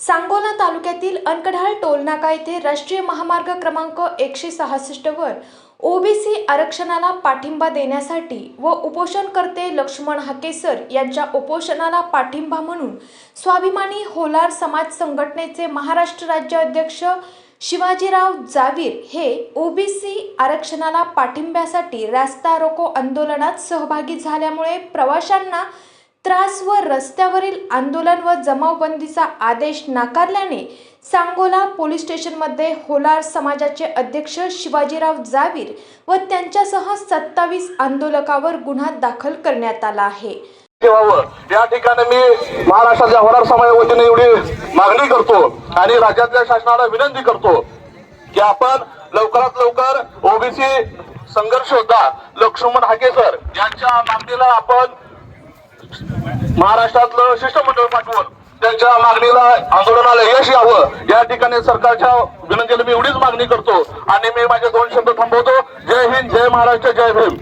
सांगोला तालुक्यातील अनकढाळ टोलनाका येथे राष्ट्रीय महामार्ग क्रमांक एकशे सहासष्टवर ओबीसी आरक्षणाला पाठिंबा देण्यासाठी व उपोषणकर्ते लक्ष्मण हाकेसर यांच्या उपोषणाला पाठिंबा म्हणून स्वाभिमानी होलार समाज संघटनेचे महाराष्ट्र राज्य अध्यक्ष शिवाजीराव जावीर हे ओबीसी आरक्षणाला पाठिंब्यासाठी रास्ता रोको आंदोलनात सहभागी झाल्यामुळे प्रवाशांना त्रास व रस्त्यावरील आंदोलन व जमावबंदीचा आदेश नाकारल्याने सांगोला पोलीस स्टेशनमध्ये होलार समाजाचे अध्यक्ष शिवाजीराव जावीर व त्यांच्यासह सत्तावीस आंदोलकावर गुन्हा दाखल करण्यात आला आहे. या ठिकाणी मी महाराष्ट्राच्या होणार समाजा वतीने एवढी मागणी करतो आणि राज्यातल्या शासनाला विनंती करतो की आपण लवकरात लवकर ओबीसी संघर्ष होता लक्ष्मण हाकेसर यांच्या मागणीला आपण महाराष्ट्रातलं शिष्टमंडळ पाठवून त्यांच्या मागणीला आंदोलनाला यश यावं. या ठिकाणी सरकारच्या विनंतीला मी एवढीच मागणी करतो. आणि मी माझे दोन शब्द थांबवतो. जय हिंद जय महाराष्ट्र जय भीम.